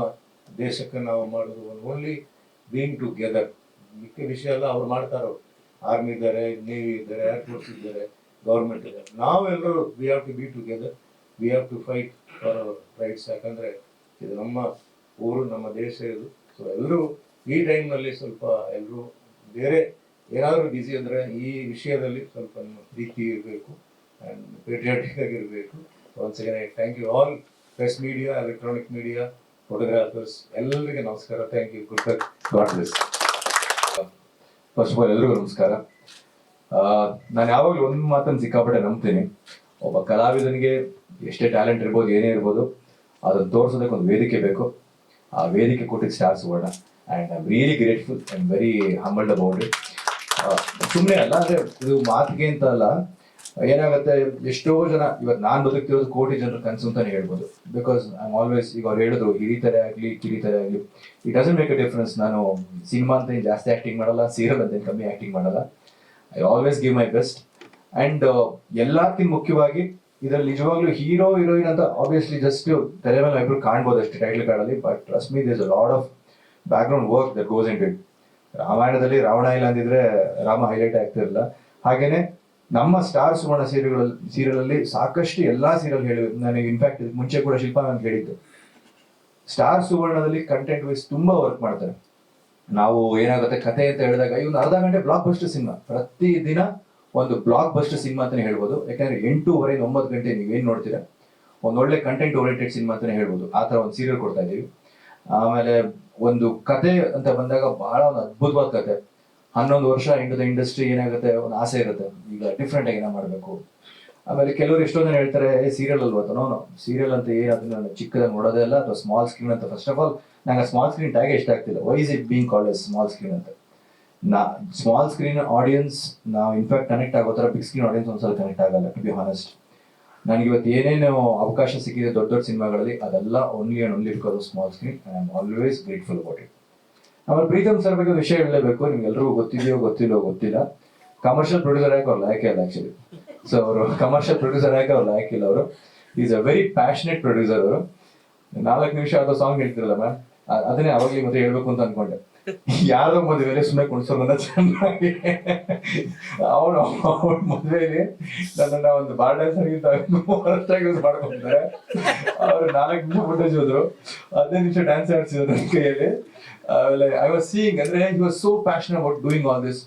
Speaker 3: ದೇಶಕ್ಕೆ ನಾವು ಮಾಡೋದು ಓನ್ಲಿ ಬೀಂಗ್ ಟುಗೆದರ್ ಮಿಕ್ಕ ವಿಷಯ ಎಲ್ಲ ಅವ್ರು ಮಾಡ್ತಾರೋ ಆರ್ಮಿ ಇದ್ದಾರೆ ನೇವಿ ಇದ್ದಾರೆ ಏರ್ಫೋರ್ಸ್ ಇದ್ದಾರೆ ಗೌರ್ಮೆಂಟ್ ಇದ್ದಾರೆ. ನಾವೆಲ್ಲರೂ we have to be together we have to fight for our rights ಯಾಕಂದರೆ ಇದು ನಮ್ಮ ಊರು, ನಮ್ಮ ದೇಶ ಇದು. ಸೊ ಎಲ್ಲರೂ ಈ ಟೈಮ್ನಲ್ಲಿ ಸ್ವಲ್ಪ ಎಲ್ಲರೂ ಬೇರೆ ಏನಾದರೂ ಬ್ಯುಸಿ ಅಂದರೆ ಈ ವಿಷಯದಲ್ಲಿ ಸ್ವಲ್ಪ ನಿಮ್ಮ ಪ್ರೀತಿ ಇರಬೇಕು ಆ್ಯಂಡ್ ಪೇಟ್ರಿಯಾಟಿಕ್ ಆಗಿರಬೇಕು once again thank you all press media electronic media photographers ಎಲ್ಲರಿಗೆ ನಮಸ್ಕಾರ. Thank you good God bless
Speaker 2: first of all ಎಲ್ರಿಗೂ ನಮಸ್ಕಾರ. ನಾನು ಯಾವಾಗಲೂ ಒಂದು ಮಾತನ್ನು ಸಿಕ್ಕಾಪಟ್ಟೆ ನಂಬ್ತೀನಿ. ಒಬ್ಬ ಕಲಾವಿದನಿಗೆ ಎಷ್ಟೇ ಟ್ಯಾಲೆಂಟ್ ಇರ್ಬೋದು, ಏನೇ ಇರ್ಬೋದು, ಅದನ್ನು ತೋರಿಸೋದಕ್ಕೆ ಒಂದು ವೇದಿಕೆ ಬೇಕು. ಆ ವೇದಿಕೆ ಕೊಟ್ಟಿದ್ದು star Suvarna. And I really grateful and very humbled about it ಸುಮ್ಮನೆ ಅಲ್ಲ, ಅಂದರೆ ಇದು ಮಾತಿಗೆ ಅಂತ ಅಲ್ಲ ಏನಾಗುತ್ತೆ, ಎಷ್ಟೋ ಜನ ಇವತ್ತು ನಾನು ಬದುಕ್ತಿರೋದು ಕೋಟಿ ಜನರ ಕನಸು ಅಂತಾನೆ ಹೇಳ್ಬೋದು. ಬಿಕಾಸ್ ಐ ಆಮ್ ಆಲ್ವೇಸ್ ಈಗ ಅವ್ರು ಹೇಳಿದ್ರು, ಹಿರಿತಾರೆ ಆಗಲಿ, ಕಿರಿತಾರೆ ಆಗಲಿ it doesn't make a difference ನಾನು ಸಿನಿಮಾ ಅಂತ ಜಾಸ್ತಿ ಆಕ್ಟಿಂಗ್ ಮಾಡಲ್ಲ ಸೀರಿಯಲ್ ಅಂತ ಕಮ್ಮಿ ಆಕ್ಟಿಂಗ್ ಮಾಡಲ್ಲ. I always give my best and ಎಲ್ಲಕ್ಕಿಂತ ಮುಖ್ಯವಾಗಿ, ಇದರಲ್ಲಿ ನಿಜವಾಗ್ಲೂ ಹೀರೋ ಹೀರೋಯಿನ್ ಅಂತ ಆಬ್ವಿಯಸ್ಲಿ ಜಸ್ಟ್ ತಲೆ ಮೇಲೆ ಇಬ್ರು ಕಾಣ್ಬೋದು ಅಷ್ಟೇ ಟೈಟಲ್ ಕಾರ್ಡಲ್ಲಿ but trust me this lot of background work that goes in it ರಾಮಾಯಣದಲ್ಲಿ ರಾವಣ ಇಲ್ಲ ಅಂದಿದ್ರೆ ರಾಮ ಹೈಲೈಟ್ ಆಗ್ತಿರಲ್ಲ ಹಾಗೇನೆ ನಮ್ಮ ಸ್ಟಾರ್ ಸುವರ್ಣ ಸೀರೆಗಳಲ್ಲಿ ಸೀರಿಯಲ್ ಅಲ್ಲಿ ಸಾಕಷ್ಟು ಎಲ್ಲಾ ಸೀರಿಯಲ್ ಹೇಳಿ, ನನಗೆ ಇನ್ಫ್ಯಾಕ್ಟ್ ಮುಂಚೆ ಕೂಡ ಶಿಲ್ಪಾ ನಾನು ಹೇಳಿದ್ದು. ಸ್ಟಾರ್ ಸುವರ್ಣದಲ್ಲಿ ಕಂಟೆಂಟ್ ವೈಸ್ ತುಂಬಾ ವರ್ಕ್ ಮಾಡ್ತಾರೆ. ನಾವು ಏನಾಗುತ್ತೆ ಕತೆ ಅಂತ ಹೇಳಿದಾಗ ಒಂದು ಅರ್ಧ ಗಂಟೆ ಬ್ಲಾಕ್ ಬಸ್ಟರ್ ಸಿನಿಮಾ. ಪ್ರತಿ ದಿನ ಒಂದು ಬ್ಲಾಕ್ ಬಸ್ಟರ್ ಸಿನಿಮಾ ಅಂತಾನೆ ಹೇಳ್ಬೋದು. ಯಾಕಂದ್ರೆ ಎಂಟೂವರೆ ಒಂಬತ್ತು ಗಂಟೆ ನೀವು ಏನ್ ನೋಡ್ತೀರಾ? ಒಂದ್ ಒಳ್ಳೆ ಕಂಟೆಂಟ್ ಓರಿಯೆಂಟೆಡ್ ಸಿನಿಮಾ ಅಂತಾನೆ ಹೇಳ್ಬೋದು. ಆ ತರ ಒಂದು ಸೀರಿಯಲ್ ಕೊಡ್ತಾ ಇದೀವಿ ಆಮೇಲೆ ಒಂದು ಕತೆ ಅಂತ ಬಂದಾಗ ಬಹಳ ಒಂದು ಅದ್ಭುತವಾದ ಕತೆ. ಹನ್ನೊಂದು ವರ್ಷ ಇಂಟು ಇಂಡಸ್ಟ್ರಿ ಏನಾಗುತ್ತೆ, ಒಂದು ಆಸೆ ಇರುತ್ತೆ. ಈಗ ಡಿಫ್ರೆಂಟ್ ಆಗಿ ಏನೋ ಮಾಡಬೇಕು. ಆಮೇಲೆ ಕೆಲವರು ಎಷ್ಟೋ ಜನ ಹೇಳ್ತಾರೆ ಸೀರಿಯಲ್ ಅಲ್ವಾ ನೋ ಸೀರಿಯಲ್ ಅಂತ ಏನು ಅದನ್ನ ನಾನು ಚಿಕ್ಕದಾಗಿ ನೋಡೋದೇ ಇಲ್ಲ ಅಥವಾ ಸ್ಮಾಲ್ ಸ್ಕ್ರೀನ್ ಅಂತ. ಫಸ್ಟ್ ಆಫ್ ಆಲ್ ನಂಗೆ ಸ್ಮಾಲ್ ಸ್ಕ್ರೀನ್ ಟ್ಯಾಗ್ ಇಷ್ಟ ಆಗ್ತಿಲ್ಲ. Why is it being called as small screen ಅಂತ. ನಾ ಸ್ಮಾಲ್ ಸ್ಕ್ರೀನ್ ಆಡಿಯನ್ಸ್ ನಾವು ಇನ್ಫ್ಯಾಕ್ಟ್ ಕನೆಕ್ಟ್ ಆಗೋ ಥರ ಬಿಗ್ ಸ್ಕ್ರೀನ್ ಆಡಿಯನ್ಸ್ ಒಂದ್ಸಲ ಕನೆಕ್ಟ್ ಆಗಲ್ಲ ಟು ಬಿ ಹಾನೆಸ್ಟ್ ನನಗೆ ಇವತ್ತು ಏನೇನು ಅವಕಾಶ ಸಿಕ್ಕಿದೆ ದೊಡ್ಡ ದೊಡ್ಡ ಸಿನಿಮಾಗಳಲ್ಲಿ, ಅದೆಲ್ಲ only and only because small screen I am always grateful about it ಆಮೇಲೆ ಪ್ರೀತಮ್ ಸರ್ ಬಗ್ಗೆ ವಿಷಯ ಹೇಳಲೇಬೇಕು, ನಿಮ್ಗೆಲ್ರಿಗೂ ಗೊತ್ತಿದೆಯೋ ಗೊತ್ತಿಲ್ಲೋ ಗೊತ್ತಿಲ್ಲ. ಕಮರ್ಷಿಯಲ್ ಪ್ರೊಡ್ಯೂಸರ್ ಆಗಿ ಅವ್ರು ಲಾಯಕ್ ಇಲ್ಲ ಆಕ್ಚುಲಿ ಸೊ ಅವರು ಕಮರ್ಷಿಯಲ್ ಪ್ರೊಡ್ಯೂಸರ್ ಆಗಿ ಅವ್ರು ಇಲ್ಲ ಅವರು? Is a very passionate producer ಅವರು. ನಾಲ್ಕು ನಿಮಿಷ ಆದ ಸಾಂಗ್ ಹೇಳ್ತಿರಲ್ಲ ಮ್ಯಾಮ್ ಅದನ್ನೇ ಅವಾಗಲೇ ಮತ್ತೆ ಹೇಳ್ಬೇಕು ಅಂತ ಅನ್ಕೊಂಡೆ. ಯಾರೋ ಮದುವೆಯಲ್ಲಿ ಸುಮ್ಮನೆ ಕುಣಿಸೋದನ್ನ ಚೆನ್ನಾಗಿ. ಅವಳು ಅವಳ ಮದುವೆಯಲ್ಲಿ ನನ್ನನ್ನ ಒಂದು ಬಾರ್ ಯೂಸ್ ಮಾಡ್ಕೊಂಡಿದ್ದಾರೆ ಅವ್ರು ನಾಲ್ಕು ನಿಮಿಷ ಫುಟೇಜ್ ಹೋದ್ರು ಹದಿನೈದು ನಿಮಿಷ ಡ್ಯಾನ್ಸ್ ಆಡ್ಸಿದ್ರು ನನ್ನ ಕೈಯಲ್ಲಿ. ಆಮೇಲೆ ಐ ವಾಸ್ ಸೀಯಿಂಗ್ ಅಂದ್ರೆ he was so passion about doing all this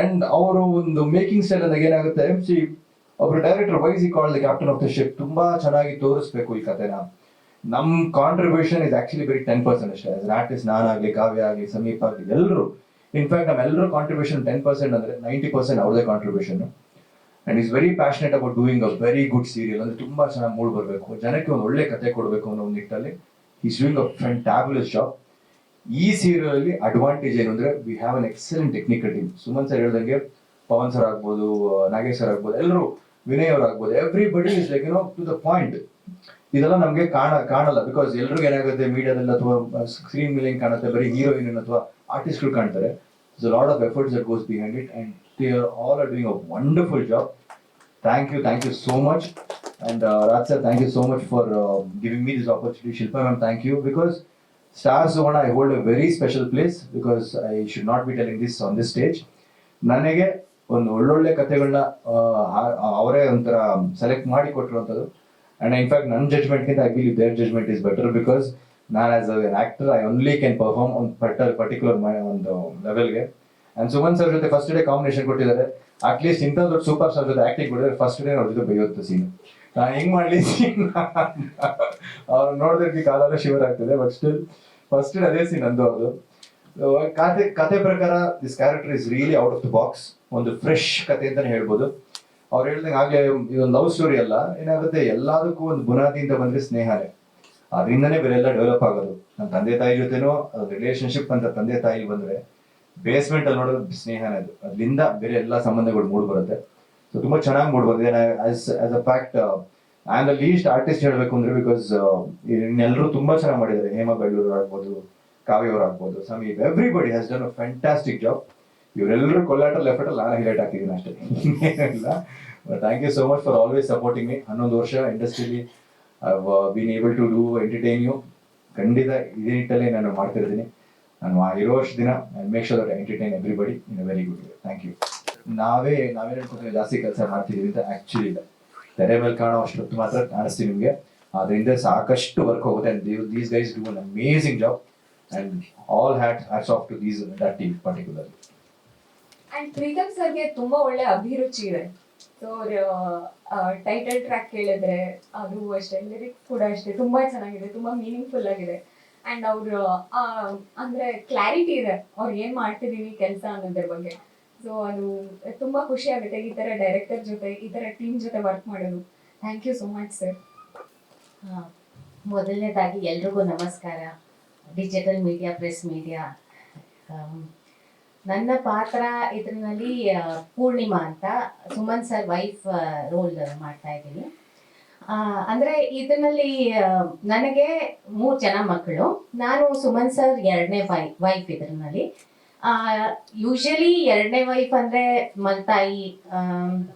Speaker 2: and ಅವರು ಒಂದು ಮೇಕಿಂಗ್ ಸ್ಟೈಲ್ ಅಂದಾಗ ಏನಾಗುತ್ತೆ ಸಿ ಒಬ್ರು ಡೈರೆಕ್ಟರ್ ವೈಸ್ ಈ call the captain of the ship ತುಂಬಾ ಚೆನ್ನಾಗಿ ತೋರಿಸ್ಬೇಕು ಈ ಕಥೆನ. ನಮ್ ಕಾಂಟ್ರಿಬ್ಯೂಷನ್ ಇಸ್ ಆಕ್ಚುಲಿ ಬರೀ ಟೆನ್ ಪರ್ಸೆಂಟ್ ಅಷ್ಟೇ. ಆಸ್ ಆರ್ಟಿಸ್ಟ್ ನಾನಾಗ್ಲಿ, ಕಾವ್ಯ ಆಗಲಿ, ಸಮೀಪ ಆಗಲಿ ಎಲ್ಲರೂ ಇನ್ಫ್ಯಾಕ್ಟ್ ನಮ್ಮೆಲ್ಲರೂ ಕಾಂಟ್ರಿಬ್ಯೂಷನ್ ಟೆನ್ ಪರ್ಸೆಂಟ್ ಅಂದ್ರೆ ನೈಂಟಿ ಪರ್ಸೆಂಟ್ ಅವ್ರದೇ contribution and is very passionate about doing a very good serial ಅಂದ್ರೆ ತುಂಬಾ ಚೆನ್ನಾಗಿ ಮೂಡ್ ಬರಬೇಕು. ಜನಕ್ಕೆ ಒಂದು ಒಳ್ಳೆ ಕತೆ ಕೊಡಬೇಕು ಅನ್ನೋ ಒಂದು ನಿಟ್ಟಲ್ಲಿ. Is doing a fantabulous job ಈ ಸೀರಿಯಲ್ ಅಲ್ಲಿ ಅಡ್ವಾಂಟೇಜ್ ಏನು ಅಂದ್ರೆ we have an excellent technical team Suman sir ಹೇಳ್ದಂಗೆ, ಪವನ್ ಸರ್ ಆಗ್ಬೋದು ನಾಗೇಶ್ ಸರ್ ಆಗ್ಬೋದು, ಎಲ್ಲರೂ ವಿನಯ್ ಅವ್ರು ಆಗ್ಬೋದು everybody is like no to the point ಇದೆಲ್ಲ ನಮಗೆ ಕಾಣ, ಕಾಣಲ್ಲ ಬಿಕಾಸ್ ಎಲ್ರಿಗೂ ಏನಾಗುತ್ತೆ ಮೀಡಿಯಾದಲ್ಲಿ ಅಥವಾ ಸ್ಕ್ರೀನ್ ಮೇಲೆ ಕಾಣುತ್ತೆ, ಬರೀ ಹೀರೋಯಿನ್ ಅಥವಾ ಆರ್ಟಿಸ್ಟ್ಗಳು ಕಾಣ್ತಾರೆ. Lot of efforts that goes behind it and they are all are doing a wonderful job thank you thank you so much and Raj sir thank you so much for giving me this opportunity Shilpa ma'am thank you because Star Suvarna, I hold a very special place because I should not be telling this on this stage ನನಗೆ ಒಂದು ಒಳ್ಳೊಳ್ಳೆ ಕಥೆಗಳನ್ನ ಅವರೇ ಒಂಥರ select ಮಾಡಿ ಕೊಟ್ಟಿರುವಂಥದ್ದು. And in fact ನನ್ನ ಜಜ್ಮೆಂಟ್ಗಿಂತ I believe their judgement is better because ನಾನು as an actor I only can perform ಒಂದು ಪರ್ಟರ್ ಪರ್ಟಿಕ್ಯುಲರ್ ಒಂದು ಲೆವೆಲ್ಗೆ ಅಂಡ್ ಸುಮನ್ ಸರ್ ಜೊತೆ ಫಸ್ಟ್ ಡೇ ಕಾಂಬಿನೇಷನ್ ಕೊಟ್ಟಿದ್ದಾರೆ. ಅಟ್ಲೀಸ್ಟ್ ಇಂಥ ದೊಡ್ಡ ಸೂಪರ್ ಸ್ಟಾರ್ ಜೊತೆ ಆಕ್ಟಿಂಗ್ ಕೊಟ್ಟಿದ್ರೆ ಫಸ್ಟ್ ಡೇ ಅವ್ರ ಜೊತೆ ಬೈಯುತ್ತೆ ಸೀನ್ ನಾನು ಹೆಂಗ್ ಮಾಡ್ಲಿ ಸೀನ್ ಅವ್ರು ನೋಡಿದ್ರೆ ಕಾಲೆಲ್ಲ ಶಿವರ್ ಆಗ್ತದೆ ಬಟ್ ಸ್ಟಿಲ್ ಫಸ್ಟ್ ಅದೇ ಸೀನ್ ಅದು So, ಕತೆ ಕತೆ ಪ್ರಕಾರ this character is really out of the box ಒಂದು ಫ್ರೆಶ್ ಕತೆ ಅಂತಾನೆ ಹೇಳ್ಬೋದು. ಅವ್ರು ಹೇಳ್ದಂಗೆ ಆಗ್ಲೇ ಇದೊಂದು ಲವ್ ಸ್ಟೋರಿ ಅಲ್ಲ ಏನಾಗುತ್ತೆ ಎಲ್ಲದಕ್ಕೂ ಒಂದು ಬುನಾದಿಯಿಂದ ಬಂದ್ರೆ ಸ್ನೇಹನೇ. ಅದರಿಂದನೇ ಬೇರೆ ಎಲ್ಲ ಡೆವಲಪ್ ಆಗೋದು. ನನ್ನ ತಂದೆ ತಾಯಿ ಜೊತೆನೂ ರಿಲೇಶನ್ಶಿಪ್ ಅಂತ ತಂದೆ ತಾಯಿ ಬಂದ್ರೆ ಬೇಸ್ಮೆಂಟ್ ಅಲ್ಲಿ ನೋಡೋದು ಸ್ನೇಹನೇ ಅದು. ಅದರಿಂದ ಬೇರೆ ಎಲ್ಲ ಸಂಬಂಧಗಳು ಮೂಡ್ ಬರುತ್ತೆ ಸೊ ತುಂಬಾ ಚೆನ್ನಾಗಿ ಮೂಡ್ ಬರುತ್ತೆ ಆಸ್ ಆಸ್ ಅ ಫ್ಯಾಕ್ಟ್ ಅಲ್ಲಿ ದ ಲೀಸ್ಟ್ ಆರ್ಟಿಸ್ಟ್ ಹೇಳ್ಬೇಕು ಅಂದ್ರೆ ಬಿಕಾಸ್ ಇನ್ನೆಲ್ಲರೂ ತುಂಬಾ ಚೆನ್ನಾಗಿ ಮಾಡಿದ್ದಾರೆ. ಹೇಮ ಬೆಳ್ಳೂರು ಆಗ್ಬೋದು ಕಾವ್ಯ ಅವ್ರು ಆಗ್ಬೋದು, Sameep everybody has done a fantastic job ಇವರೆಲ್ಲರೂ ಕೊಲ್ಲಾಟಲ್ ಎಫರ್ಟ್ ಅಲ್ಲಿ ನಾನು ಹೈಲೈಟ್ ಹಾಕಿದ್ದೀನಿ ಅಷ್ಟೇ. ಇಲ್ಲ thank you so much for always supporting me ಹನ್ನೊಂದು ವರ್ಷ ಇಂಡಸ್ಟ್ರಿಲಿ been able to do entertain you ಖಂಡಿತ ಇದೇ ನಿಟ್ಟಲ್ಲಿ ನಾನು ಮಾಡ್ತಿರ್ತೀನಿ ನಾನು ಇರೋ ವರ್ಷ ದಿನ make sure that entertain everybody in very good thank you ನಾವೇ ನಾವೇನು ಜಾಸ್ತಿ ಕೆಲಸ ಮಾಡ್ತಿದ್ದೀವಿ ಅಂತ ಆ್ಯಕ್ಚುಲಿ ಇಲ್ಲ. ತೆರೆ ಮೇಲೆ ಕಾಣೋ ಅಷ್ಟು ಮಾತ್ರ ಕಾಣಿಸ್ತೀವಿ ನಿಮಗೆ. ಅದರಿಂದ ಸಾಕಷ್ಟು ವರ್ಕ್ ಹೋಗುತ್ತೆ. And these guys do an amazing job and all hat hats off to these that team particularly
Speaker 4: and Preetham ಸರ್ಗೆ ತುಂಬಾ ಒಳ್ಳೆ ಅಭಿರುಚಿ ಇದೆ. ಸೊ ಟೈಟಲ್ ಟ್ರ್ಯಾಕ್ ಕೇಳಿದ್ರೆ ಅದು ಅಷ್ಟೇ ಲಿರಿಕ್ಸ್ ಕೂಡ ಅಷ್ಟೇ, ತುಂಬಾ ಚೆನ್ನಾಗಿದೆ, ತುಂಬಾ ಮೀನಿಂಗ್ಫುಲ್ ಆಗಿದೆ. ಅಂಡ್ ಅವ್ರು ಅಂದ್ರೆ ಕ್ಲಾರಿಟಿ ಇದೆ. ಅವ್ರು ಏನ್ ಮಾಡ್ತಿದೀವಿ ಕೆಲಸ ಅನ್ನೋದ್ರ ಬಗ್ಗೆ. ಸೊ ಅದು ತುಂಬಾ ಖುಷಿ ಆಗುತ್ತೆ ಈ ತರ ಡೈರೆಕ್ಟರ್ ಜೊತೆ, ಈ ತರ ಟೀಮ್ ಜೊತೆ ವರ್ಕ್ ಮಾಡೋದು. Thank you so much
Speaker 5: sir. ಮೊದಲನೇದಾಗಿ ಎಲ್ರಿಗೂ ನಮಸ್ಕಾರ. ಡಿಜಿಟಲ್ ಮೀಡಿಯಾ ಪ್ರೆಸ್ ಮೀಡಿಯಾ ನನ್ನ ಪಾತ್ರ ಇದರಲ್ಲಿ ಪೂರ್ಣಿಮಾ ಅಂತ ಸುಮನ್ ಸರ್ ವೈಫ್ ರೋಲ್ ಮಾಡ್ತಾ ಇದ್ದೀನಿ. ಅಂದರೆ ಅಂದ್ರೆ ಇದರಲ್ಲಿ ನನಗೆ ಮೂರು ಜನ ಮಕ್ಕಳು. ನಾನು ಸುಮನ್ ಸರ್ ಎರಡನೇ ವೈ ವೈಫ್ ಇದರಲ್ಲಿ. ಯೂಶಲಿ ಎರಡನೇ ವೈಫ್ ಅಂದ್ರೆ ತಾಯಿ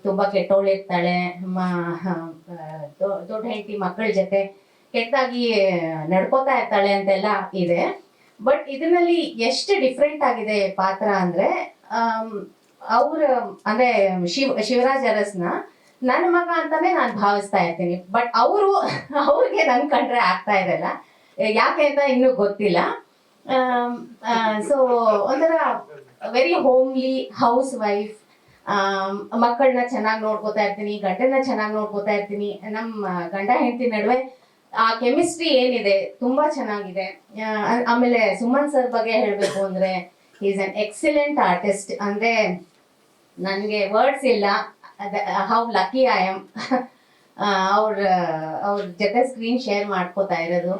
Speaker 5: ತುಂಬಾ ಕೆಟ್ಟೋಳಿರ್ತಾಳೆ ದೊಡ್ಡ ಹೆಂಡತಿ ಮಕ್ಕಳ ಜೊತೆ ಕೆಟ್ಟದಾಗಿ ನಡ್ಕೋತಾ ಇರ್ತಾಳೆ ಅಂತೆಲ್ಲ ಇದೆ. ಬಟ್ ಇದರಲ್ಲಿ ಎಷ್ಟು ಡಿಫ್ರೆಂಟ್ ಆಗಿದೆ ಪಾತ್ರ ಅಂದ್ರೆ ಅವ್ರ, ಅಂದ್ರೆ ಶಿವ, ಶಿವರಾಜ್ ಅರಸ್ನ ನನ್ನ ಮಗ ಅಂತಾನೆ ನಾನು ಭಾವಿಸ್ತಾ ಇರ್ತೀನಿ. ಬಟ್ ಅವರು, ಅವ್ರಿಗೆ ನನ್ ಕಂಡ್ರೆ ಆಗ್ತಾ ಇರಲ್ಲ ಯಾಕೆ ಅಂತ ಇನ್ನೂ ಗೊತ್ತಿಲ್ಲ. ಸೊ ಒಂಥರ ವೆರಿ ಹೋಮ್ಲಿ ಹೌಸ್ ವೈಫ್ ಮಕ್ಕಳನ್ನ ಚೆನ್ನಾಗಿ ನೋಡ್ಕೋತಾ ಇರ್ತೀನಿ ಗಂಡನ ಚೆನ್ನಾಗಿ ನೋಡ್ಕೋತಾ ಇರ್ತೀನಿ. ನಮ್ಮ ಗಂಡ ಹೆಂಡತಿ ನಡುವೆ ಆ ಕೆಮಿಸ್ಟ್ರಿ ಏನಿದೆ, ತುಂಬಾ ಚೆನ್ನಾಗಿದೆ. ಆಮೇಲೆ ಸುಮನ್ ಸರ್ ಬಗ್ಗೆ ಹೇಳಬೇಕು ಅಂದ್ರೆ ಈಸ್ ಅನ್ ಎಕ್ಸಲೆಂಟ್ ಆರ್ಟಿಸ್ಟ್ ಅಂದ್ರೆ, ನನಗೆ ವರ್ಡ್ಸ್ ಇಲ್ಲ ಹೌ ಲಕ್ಕಿ ಐ ಆಮ್ ಅವ್ರ ಅವ್ರ ಜೊತೆ ಸ್ಕ್ರೀನ್ ಶೇರ್ ಮಾಡ್ಕೋತಾ ಇರೋದು.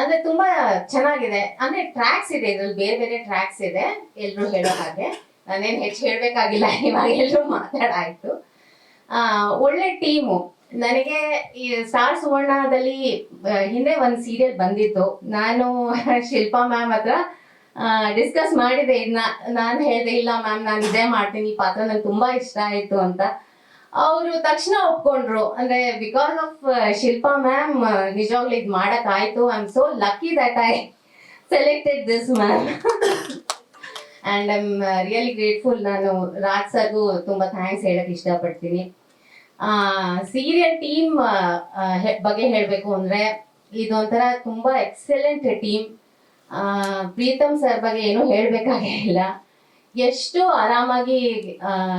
Speaker 5: ಅಂದ್ರೆ ತುಂಬಾ ಚೆನ್ನಾಗಿದೆ. ಅಂದ್ರೆ ಟ್ರ್ಯಾಕ್ಸ್ ಇದೆ, ಇದ್ರಲ್ಲಿ ಬೇರೆ ಬೇರೆ ಟ್ರ್ಯಾಕ್ಸ್ ಇದೆ. ಎಲ್ರು ಹೇಳೋ ಹಾಗೆ. ನಾನೇನ್ ಹೆಚ್ಚು ಹೇಳ್ಬೇಕಾಗಿಲ್ಲ, ಇವಾಗ ಎಲ್ರು ಮಾತಾಡಾಯ್ತು. ಒಳ್ಳೆ ಟೀಮು. ನನಗೆ ಈ ಸ್ಟಾರ್ ಸುವರ್ಣದಲ್ಲಿ ಹಿಂದೆ ಒಂದು ಸೀರಿಯಲ್ ಬಂದಿತ್ತು. ನಾನು ಶಿಲ್ಪಾ ಮ್ಯಾಮ್ ಹತ್ರ ಡಿಸ್ಕಸ್ ಮಾಡಿದೆ. ಇದನ್ನ ನಾನು ಹೇಳಿದೆ, ಇಲ್ಲ ಮ್ಯಾಮ್, ನಾನು ಇದೇ ಮಾಡ್ತೀನಿ, ಈ ಪಾತ್ರ ನಂಗೆ ತುಂಬಾ ಇಷ್ಟ ಆಯ್ತು ಅಂತ. ಅವರು ತಕ್ಷಣ ಒಪ್ಕೊಂಡ್ರು. ಅಂದ್ರೆ ಬಿಕಾಸ್ ಆಫ್ ಶಿಲ್ಪಾ ಮ್ಯಾಮ್ ನಿಜವಾಗ್ಲೂ ಇದು ಮಾಡಕ್ ಆಯ್ತು. I am so lucky that I selected this ma'am and I am really grateful ನಾನು ರಾಜ್ ಸರ್ಗೂ ತುಂಬಾ ಥ್ಯಾಂಕ್ಸ್ ಹೇಳಕ್ ಇಷ್ಟಪಡ್ತೀನಿ. ಸೀರಿಯಲ್ ಟೀಮ್ ಬಗ್ಗೆ ಹೇಳಬೇಕು ಅಂದ್ರೆ ಇದೊಂಥರ ತುಂಬಾ ಎಕ್ಸಲೆಂಟ್ ಟೀಮ್ ಪ್ರೀತಮ್ ಸರ್ ಬಗ್ಗೆ ಏನು ಹೇಳಬೇಕಾಗೇ ಇಲ್ಲ. ಎಷ್ಟು ಆರಾಮಾಗಿ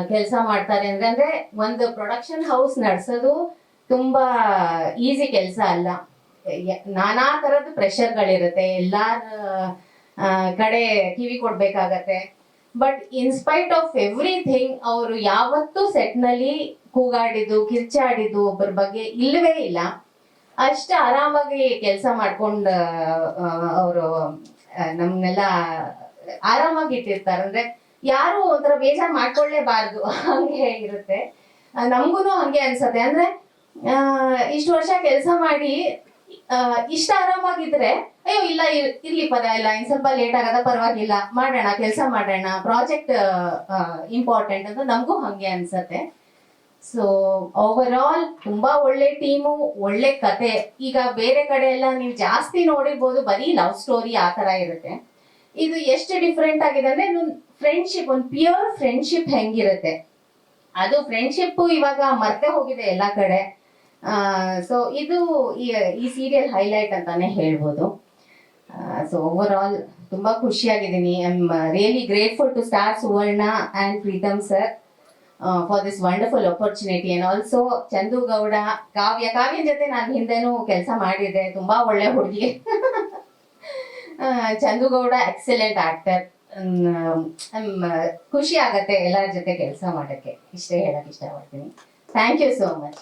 Speaker 5: ಕೆಲಸ ಮಾಡ್ತಾರೆ ಅಂದ್ರೆ ಅಂದ್ರೆ ಒಂದು ಪ್ರೊಡಕ್ಷನ್ ಹೌಸ್ ನಡೆಸೋದು ತುಂಬಾ ಈಸಿ ಕೆಲಸ ಅಲ್ಲ. ನಾನಾ ತರದ ಪ್ರೆಷರ್ಗಳಿರುತ್ತೆ ಎಲ್ಲಾರ ಕಡೆ ಕಿವಿ ಕೊಡ್ಬೇಕಾಗತ್ತೆ. But in spite of everything ಅವರು ಯಾವತ್ತೂ ಸೆಟ್ನಲ್ಲಿ ಕೂಗಾಡಿದ್ದು, ಕಿರ್ಚಾಡಿದ್ದು ಒಬ್ಬರ ಬಗ್ಗೆ ಇಲ್ಲವೇ ಇಲ್ಲ. ಅಷ್ಟು ಆರಾಮಾಗಿ ಕೆಲಸ ಮಾಡ್ಕೊಂಡು ಅವರು ನಮ್ನೆಲ್ಲ ಆರಾಮಾಗಿ ಇಟ್ಟಿರ್ತಾರೆ ಅಂದ್ರೆ ಯಾರು ಒಂಥರ ಬೇಜಾರ್ ಮಾಡ್ಕೊಳ್ಳೇಬಾರ್ದು ಹಂಗೆ ಇರುತ್ತೆ ನಮಗೂ ಹಂಗೆ ಅನ್ಸತ್ತೆ. ಅಂದ್ರೆ ಇಷ್ಟು ವರ್ಷ ಕೆಲಸ ಮಾಡಿ ಇಷ್ಟ ಆರಾಮಾಗಿದ್ರೆ, ಅಯ್ಯೋ, ಇಲ್ಲ ಇರ್- ಇರ್ಲಿ ಪದ, ಇಲ್ಲ, ಇನ್ ಸ್ವಲ್ಪ ಲೇಟ್ ಆಗದ, ಪರವಾಗಿಲ್ಲ, ಮಾಡೋಣ, ಕೆಲಸ ಮಾಡೋಣ ಪ್ರಾಜೆಕ್ಟ್ ಇಂಪಾರ್ಟೆಂಟ್ ಅಂತ ನಮಗೂ ಹಂಗೆ ಅನ್ಸತ್ತೆ. ಸೊ ಓವರ್ ಆಲ್ ತುಂಬಾ ಒಳ್ಳೆ ಟೀಮು ಒಳ್ಳೆ ಕತೆ. ಈಗ ಬೇರೆ ಕಡೆ ಎಲ್ಲ ನೀವು ಜಾಸ್ತಿ ನೋಡಿರ್ಬೋದು, ಬರೀ ಲವ್ ಸ್ಟೋರಿ ಆ ತರ ಇರುತ್ತೆ. ಇದು ಎಷ್ಟು ಡಿಫ್ರೆಂಟ್ ಆಗಿದೆ ಅಂದ್ರೆ ಫ್ರೆಂಡ್ಶಿಪ್ ಒಂದು ಪ್ಯೂರ್ ಫ್ರೆಂಡ್ಶಿಪ್ ಹೆಂಗಿರುತ್ತೆ. ಅದು ಫ್ರೆಂಡ್ಶಿಪ್ ಇವಾಗ ಮರ್ತೆ ಹೋಗಿದೆ ಎಲ್ಲಾ ಕಡೆ. ಸೊ ಇದು ಈ- ಸೀರಿಯಲ್ ಹೈಲೈಟ್ ಅಂತಾನೆ ಹೇಳ್ಬೋದು. ಸೊ ಓವರ್ ಆಲ್ ತುಂಬಾ ಖುಷಿಯಾಗಿದ್ದೀನಿ. I am really grateful to Star Suvarna and Preetham sir for this wonderful opportunity and also Chandu Gowda Kavya ಕಾವ್ಯನ ಜೊತೆ ನಾನು ಹಿಂದೆನೂ ಕೆಲಸ ಮಾಡಿದ್ದೆ. ತುಂಬಾ ಒಳ್ಳೆ ಹುಡುಗಿ. ಚಂದು ಗೌಡ ಎಕ್ಸಲೆಂಟ್ ಆಕ್ಟರ್ ಖುಷಿ ಆಗತ್ತೆ ಎಲ್ಲರ ಜೊತೆ ಕೆಲಸ ಮಾಡಕ್ಕೆ. ಇಷ್ಟೇ ಹೇಳಕ್ ಇಷ್ಟಪಡ್ತೀನಿ. Thank you so much